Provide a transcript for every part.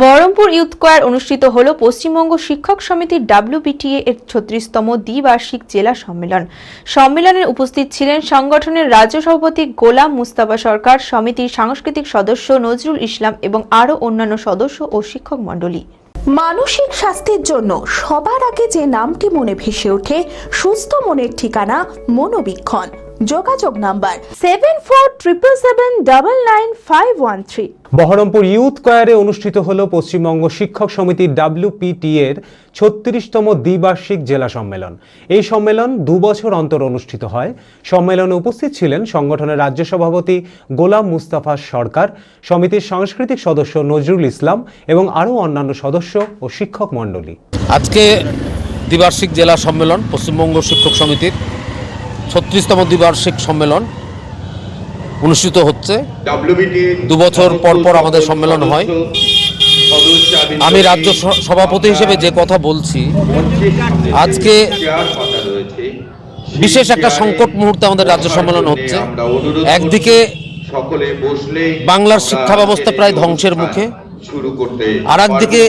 Baharampur youth square অনুষ্ঠিত হল পশ্চিমবঙ্গ শিক্ষক সমিতির ডাব্লিউবিটিএ এর ছত্রিশতম দ্বিবার্ষিক জেলা সম্মেলন। সম্মেলনে উপস্থিত ছিলেন সংগঠনের রাজ্য সভাপতি গোলাম মুস্তাফা সরকার, সমিতির সাংস্কৃতিক সদস্য নজরুল ইসলাম এবং আরও অন্যান্য সদস্য ও শিক্ষক মণ্ডলী। মানসিক স্বাস্থ্যের জন্য সবার আগে যে নামটি মনে ভেসে ওঠে, সুস্থ মনের ঠিকানা মনোবীক্ষণ। যোগাযোগ number seven four triple seven double nine five one three Baharampur youth কয়ারে অনুষ্ঠিত হল পশ্চিমবঙ্গ শিক্ষক সমিতির ডাব্লিউপিটি এর ছত্রিশতম দ্বিবার্ষিক জেলা সম্মেলন। এই সম্মেলন দু বছর অন্তর অনুষ্ঠিত হয়। সম্মেলনে উপস্থিত ছিলেন সংগঠনের রাজ্য সভাপতি গোলাম মুস্তাফা সরকার সমিতির সাংস্কৃতিক সদস্য নজরুল ইসলাম এবং আরও অন্যান্য সদস্য ও শিক্ষক মণ্ডলী। আজকে দ্বিবার্ষিক জেলা সম্মেলন পশ্চিমবঙ্গ শিক্ষক সমিতির ছত্রিশতম দ্বিবার্ষিক সম্মেলন অনুষ্ঠিত হচ্ছে। দু বছর পর পর আমাদের সম্মেলন হয়। আমি রাজ্য সভাপতি হিসেবে যে কথা বলছি আজকে বিশেষ একটা সংকট মুহূর্তে আমাদের রাজ্য সম্মেলন হচ্ছে। একদিকে বাংলার শিক্ষা ব্যবস্থা প্রায় ধ্বংসের মুখে আর একদিকে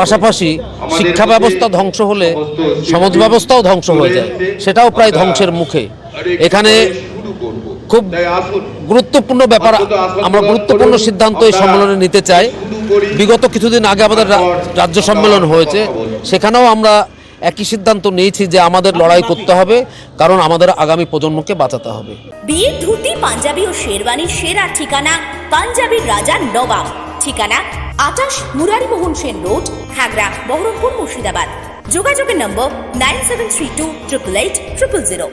পাশাপাশি শিক্ষা ব্যবস্থা ধ্বংস হলে সমাজ ব্যবস্থাও ধ্বংস হয়ে যায় সেটাও প্রায় ধ্বংসের মুখে। এখানে খুব গুরুত্বপূর্ণ ব্যাপার আমরা গুরুত্বপূর্ণ সিদ্ধান্ত এই সম্মেলনে নিতে চাই। বিগত কিছুদিন আগে আমাদের রাজ্য সম্মেলন হয়েছে। সেখানেও আমরা একই সিদ্ধান্ত নিয়েছি যে আমাদের লড়াই করতে হবে কারণ আমাদের আগামী প্রজন্মকে বাঁচাতে হবে। বিয়ের ধুতি পাঞ্জাবি ও শেরওয়ানির সেরা ঠিকানা পাঞ্জাবির রাজা নবাব। ঠিকানা আটাশ মুরারিমোহন সেন রোড খাগড়া বহরমপুর মুর্শিদাবাদ। যোগাযোগের number nine seven three two triple eight triple zero.